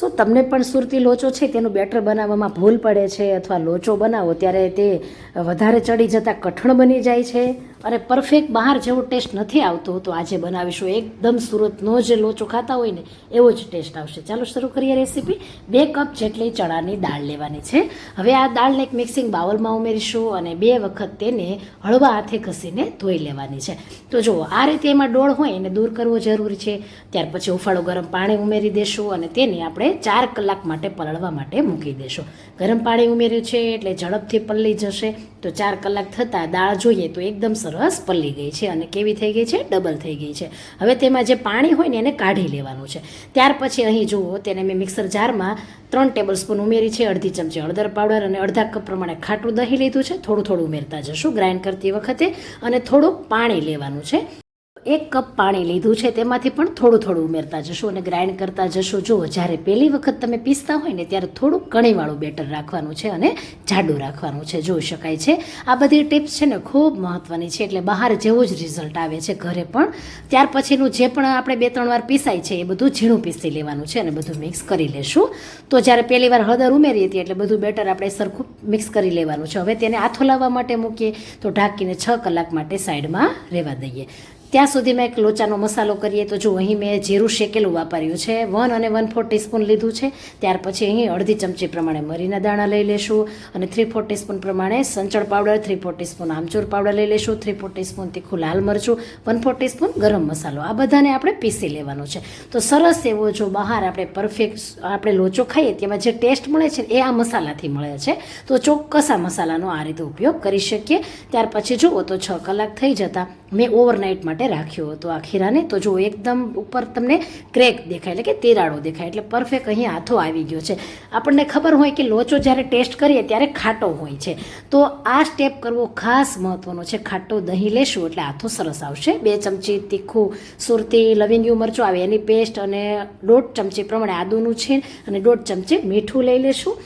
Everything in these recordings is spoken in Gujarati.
શું તમને પણ સુરતી લોચો છે? તેનું બેટર બનાવવામાં ભૂલ પડે છે અથવા લોચો બનાવો ત્યારે તે વધારે ચડી જતાં કઠણ બની જાય છે? અને પરફેક્ટ બહાર જેવો ટેસ્ટ નથી આવતો તો આજે બનાવીશું એકદમ સુરતનો જે લોચો ખાતા હોય ને, એવો જ ટેસ્ટ આવશે. ચાલો શરૂ કરીએ રેસીપી બે કપ જેટલી ચણાની દાળ લેવાની છે. હવે આ દાળને એક મિક્સિંગ બાઉલમાં ઉમેરીશું અને બે વખત તેને હળવા હાથે ઘસીને ધોઈ લેવાની છે. તો જુઓ, આ રીતે એમાં ડોળ હોય એને દૂર કરવો જરૂરી છે. ત્યાર પછી ઉફાળો ગરમ પાણી ઉમેરી દેશું અને તેને આપણે ચાર કલાક માટે પલળવા માટે મૂકી દેશું. ગરમ પાણી ઉમેર્યું છે એટલે ઝડપથી પલળી જશે. તો ચાર કલાક થતાં દાળ જોઈએ તો એકદમ સરસ પલળી ગઈ છે અને કેવી થઈ ગઈ છે? ડબલ થઈ ગઈ છે. હવે તેમાં જે પાણી હોય ને એને કાઢી લેવાનું છે. ત્યાર પછી અહીં જુઓ, તેને મેં મિક્સર જારમાં ત્રણ ટેબલ સ્પૂન ઉમેરી છે, અડધી ચમચી હળદર પાવડર અને અડધા કપ પ્રમાણે ખાટું દહીં લીધું છે. થોડું થોડું ઉમેરતા જશું, ગ્રાઇન્ડ કરતી વખતે અને થોડુંક પાણી લેવાનું છે. એક કપ પાણી લીધું છે, તેમાંથી પણ થોડું થોડું ઉમેરતા જશું અને ગ્રાઇન્ડ કરતા જશું. જુઓ, જ્યારે પહેલી વખત તમે પીસતા હોય ને, ત્યારે થોડું કણીવાળું બેટર રાખવાનું છે અને જાડું રાખવાનું છે, જોઈ શકાય છે. આ બધી ટિપ્સ છે ને, ખૂબ મહત્ત્વની છે, એટલે બહાર જેવું જ રિઝલ્ટ આવે છે, ઘરે પણ. ત્યાર પછીનું જે પણ આપણે બે ત્રણ વાર પીસાય છે, એ બધું ઝીણું પીસી લેવાનું છે અને બધું મિક્સ કરી લેશું. તો જ્યારે પહેલી વાર હળદર ઉમેરી હતી એટલે બધું બેટર આપણે સરખું મિક્સ કરી લેવાનું છે. હવે તેને આથો લાવવા માટે મૂકીએ, તો ઢાંકીને છ કલાક માટે સાઈડમાં રહેવા દઈએ. ત્યાં સુધીમાં એક લોચાનો મસાલો કરીએ તો જો અહીં મેં જીરું શેકેલું વાપર્યું છે, વન અને વન ફોર ટીસ્પૂન લીધું છે, ત્યાર પછી અહીં અડધી ચમચી પ્રમાણે મરીના દાણા લઈ લેશું અને થ્રી ફોર ટીસ્પૂન પ્રમાણે સંચળ powder, three four teaspoon amchur powder લઈ લેશું, થ્રી ફોર ટીસ્પૂન તીખું લાલ મરચું, વન ફોર ટીસ્પૂન ગરમ મસાલો. આ બધાને આપણે પીસી લેવાનું છે. તો સરસ એવો જો બહાર આપણે પરફેક્ટ આપણે લોચો ખાઈએ, તેમાં જે ટેસ્ટ મળે છે એ આ મસાલાથી મળે છે. તો ચોક્કસ આ મસાલાનો આ રીતે ઉપયોગ કરી શકીએ. ત્યાર પછી જુઓ તો છ કલાક થઈ જતાં. મેં ઓવરનાઇટ માટે રાખ્યો હતો. આ ખીરાને તો જો એકદમ ઉપર તમને ક્રેક દેખાય, એટલે કે તિરાડો દેખાય, એટલે પરફેક્ટ અહીં હાથો આવી ગયો છે. આપણને ખબર હોય કે લોચો જ્યારે ટેસ્ટ કરીએ ત્યારે ખાટો હોય છે. તો આ સ્ટેપ કરવો ખાસ મહત્ત્વનો છે. ખાટો દહીં લેશું એટલે હાથો સરસ આવશે. બે ચમચી તીખું સુરતી લવિંગિયું મરચું આવે, એની પેસ્ટ અને દોઢ ચમચી પ્રમાણે આદુનું છે અને દોઢ ચમચી મીઠું લઈ લેશું.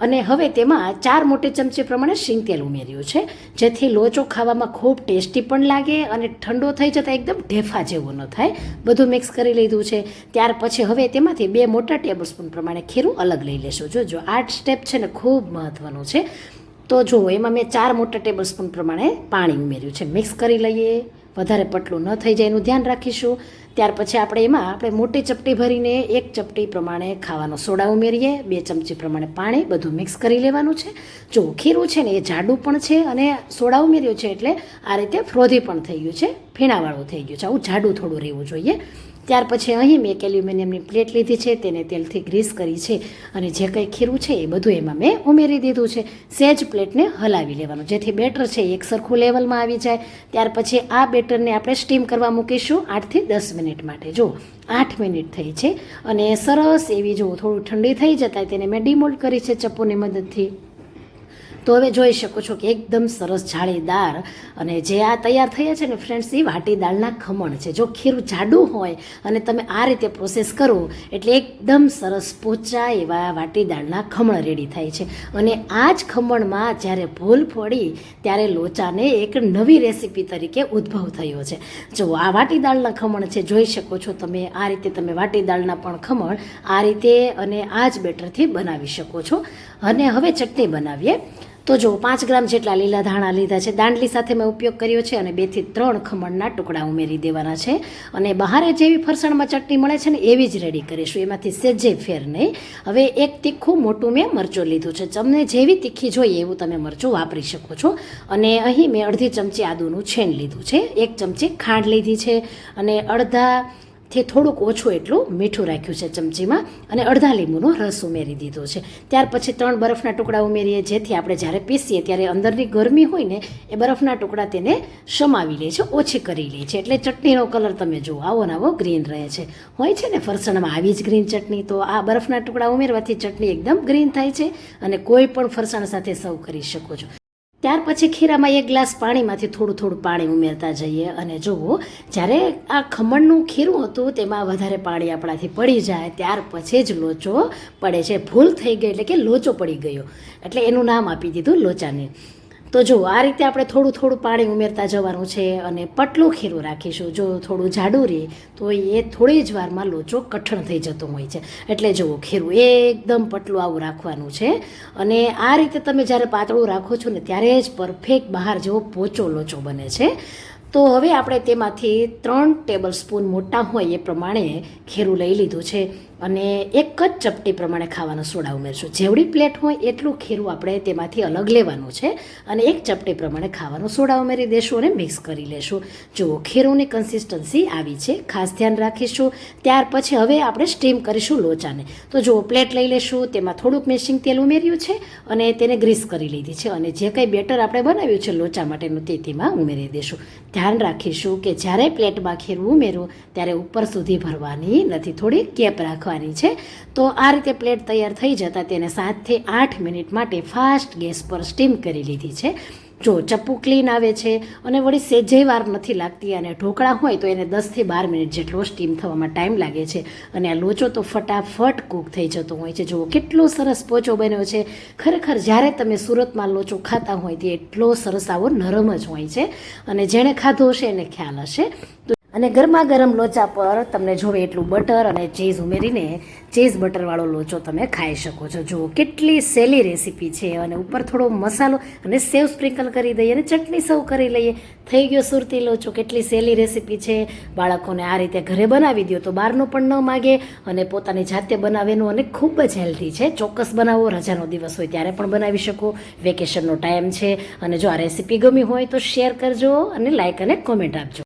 અને હવે તેમાં ચાર મોટી ચમચી પ્રમાણે શીંગ તેલ ઉમેર્યું છે, જેથી લોચો ખાવામાં ખૂબ ટેસ્ટી પણ લાગે અને ઠંડો થઈ જતાં એકદમ ઢેફા જેવો ન થાય. બધું મિક્સ કરી લીધું છે. ત્યાર પછી હવે તેમાંથી બે મોટા ટેબલ સ્પૂન પ્રમાણે ખીરું અલગ લઈ લેશું. જોજો આ સ્ટેપ છે ને ખૂબ મહત્ત્વનું છે. તો જુઓ એમાં મેં ચાર મોટા ટેબલ સ્પૂન પ્રમાણે પાણી ઉમેર્યું છે. મિક્સ કરી લઈએ. વધારે પટલું ન થઈ જાય એનું ધ્યાન રાખીશું. ત્યાર પછી આપણે એમાં આપણે મોટી ચપટી ભરીને એક ચપટી પ્રમાણે ખાવાનો સોડા ઉમેરીએ, બે ચમચી પ્રમાણે પાણી બધું મિક્સ કરી લેવાનું છે. જો ખીરું છે ને એ જાડું પણ છે અને સોડા ઉમેર્યું છે એટલે આ રીતે ફ્રોધી પણ થઈ ગયું છે. ફીણાવાળું થઈ ગયું છે. આવું જાડું થોડું રહેવું જોઈએ. ત્યાર પછી અહીં મેં એક એલ્યુમિનિયમની પ્લેટ લીધી છે, તેને તેલથી ગ્રીસ કરી છે અને જે કંઈ ખીરું છે એ બધું એમાં મેં ઉમેરી દીધું છે. સેજ પ્લેટને હલાવી લેવાનું. જેથી બેટર છે એક સરખું લેવલમાં આવી જાય. ત્યાર પછી આ બેટરને આપણે સ્ટીમ કરવા મૂકીશું આઠથી દસ મિનિટ માટે. જો આઠ મિનિટ થઈ છે અને સરસ એવી જો થોડું ઠંડી થઈ જતાં તેને મેં ડીમોલ્ડ કરી છે ચપ્પુની મદદથી. તો હવે જોઈ શકો છો કે એકદમ સરસ જાળીદાર અને જે આ તૈયાર થયા છે ને ફ્રેન્ડ્સ એ વાટી દાળના ખમણ છે. જો ખીરું જાડું હોય અને તમે આ રીતે પ્રોસેસ કરો, એટલે એકદમ સરસ પોચા એવા વાટી દાળના ખમણ રેડી થાય છે. અને આ જ ખમણમાં જ્યારે ભૂલ ફોડી ત્યારે લોચાને એક નવી રેસીપી તરીકે ઉદ્ભવ થયો છે. જો આ વાટી દાળના ખમણ છે, જોઈ શકો છો તમે આ રીતે તમે વાટી દાળના પણ ખમણ આ રીતે અને આ જ બેટરથી બનાવી શકો છો. અને હવે ચટણી બનાવીએ. તો જો, પાંચ ગ્રામ જેટલા લીલા ધાણા લીધા છે. દાંડલી સાથે મેં ઉપયોગ કર્યો છે અને બેથી ત્રણ ખમણના ટુકડા ઉમેરી દેવાના છે. અને બહારે જેવી ફરસાણમાં ચટણી મળે છે ને, એવી જ રેડી કરીશું. એમાંથી સેજે ફેર નહીં. હવે એક તીખું મોટું મેં મરચું લીધું છે. તમને જેવી તીખી જોઈએ એવું તમે મરચું વાપરી શકો છો. અને અહીં મેં અડધી ચમચી આદુનું છેન લીધું છે. એક ચમચી ખાંડ લીધી છે. અને અડધા થી થોડુંક ઓછું એટલું મીઠું રાખ્યું છે ચમચીમાં અને અડધા લીંબુનો રસ ઉમેરી દીધો છે. ત્યાર પછી ત્રણ બરફના ટુકડા ઉમેરીએ, જેથી આપણે જ્યારે પીસીએ ત્યારે અંદરની ગરમી હોય ને, એ બરફના ટુકડા તેને સમાવી લે છે, ઓછી કરી લે છે. એટલે ચટણીનો કલર તમે જુઓ, આવો ને આવો ગ્રીન રહે છે. હોય છે ને, ફરસાણમાં આવી જ ગ્રીન ચટણી, તો આ બરફના ટુકડા ઉમેરવાથી ચટણી એકદમ ગ્રીન થાય છે અને કોઈ પણ ફરસાણ સાથે સર્વ કરી શકો છો. ત્યાર પછી ખીરામાં એક ગ્લાસ પાણીમાંથી થોડું થોડું પાણી ઉમેરતા જઈએ અને જુઓ, જ્યારે આ ખમણનું ખીરું હતું, તેમાં વધારે પાણી આપણાથી પડી જાય, ત્યાર પછી જ લોચો પડે છે. ભૂલ થઈ ગઈ એટલે કે લોચો પડી ગયો. એટલે એનું નામ આપી દીધું લોચાને. તો જો આ રીતે આપણે થોડું થોડું પાણી ઉમેરતા જવાનું છે અને પટલું ખીરું રાખીશું, જો થોડું જાડું રહે તો એ થોડી જ વારમાં લોચો કઠણ થઈ જતો હોય છે. એટલે જુઓ, ખીરું એકદમ પટલું આવું રાખવાનું છે અને આ રીતે તમે જ્યારે પાતળું રાખો છો ને, ત્યારે જ પરફેક્ટ બહાર જેવો પોચો લોચો બને છે. તો હવે આપણે તેમાંથી ત્રણ ટેબલ સ્પૂન મોટા હોય એ પ્રમાણે ખીરું લઈ લીધું છે અને એક જ ચપટી પ્રમાણે ખાવાનો સોડા ઉમેરશું. જેવડી પ્લેટ હોય એટલું ખીરું આપણે તેમાંથી અલગ લેવાનું છે અને એક ચપટી પ્રમાણે ખાવાનો સોડા ઉમેરી દેશું અને મિક્સ કરી લેશું. જુઓ ખીરુંની કન્સિસ્ટન્સી આવી છે, ખાસ ધ્યાન રાખીશું. ત્યાર પછી હવે આપણે સ્ટીમ કરીશું લોચાને. તો જુઓ, પ્લેટ લઈ લેશું, તેમાં થોડુંક મેશિંગ તેલ ઉમેર્યું છે અને તેને ગ્રીસ કરી લીધી છે અને જે કંઈ બેટર આપણે બનાવ્યું છે લોચા માટેનું તે તેમાં ઉમેરી દેશું. ધ્યાન રાખીશું કે જ્યારે પ્લેટમાં ખીરું ઉમેરો ત્યારે ઉપર સુધી ભરવાની નથી. થોડી કેપ રાખવાની છે. તો આ રીતે પ્લેટ તૈયાર થઈ જતાં તેને સાતથી આઠ મિનિટ માટે ફાસ્ટ ગેસ પર સ્ટીમ કરી લીધી છે. જો ચપ્પુ ક્લીન આવે છે અને વળી સેજે વાર નથી લાગતી અને ઢોકળા હોય તો એને દસથી બાર મિનિટ જેટલો સ્ટીમ થવામાં ટાઈમ લાગે છે. અને આ લોચો તો ફટાફટ કૂક થઈ જતો હોય છે. જુઓ કેટલો સરસ પોચો બન્યો છે. ખરેખર જ્યારે તમે સુરતમાં લોચો ખાતા હોય તે એટલો સરસ આવો નરમ જ હોય છે. અને જેણે ખાધો હશે એને ખ્યાલ હશે. તો અને ગરમા ગરમ લોચા પર તમને જોવે એટલું બટર અને ચીઝ ઉમેરીને ચીઝ બટરવાળો લોચો તમે ખાઈ શકો છો. જુઓ, કેટલી સહેલી રેસીપી છે અને ઉપર થોડો મસાલો અને સેવ સ્પ્રિંકલ કરી દઈએ અને ચટણી સર્વ કરી લઈએ. થઈ ગયો સુરતી લોચો, કેટલી સહેલી રેસીપી છે. બાળકોને આ રીતે ઘરે બનાવી દો તો બહારનું પણ ન માગે અને પોતાની જાતે બનાવેનું અને ખૂબ જ હેલ્ધી છે. ચોક્કસ બનાવો, રજાનો દિવસ હોય ત્યારે પણ બનાવી શકો. વેકેશનનો ટાઈમ છે અને જો આ રેસીપી ગમી હોય તો શેર કરજો અને લાઇક અને કોમેન્ટ આપજો.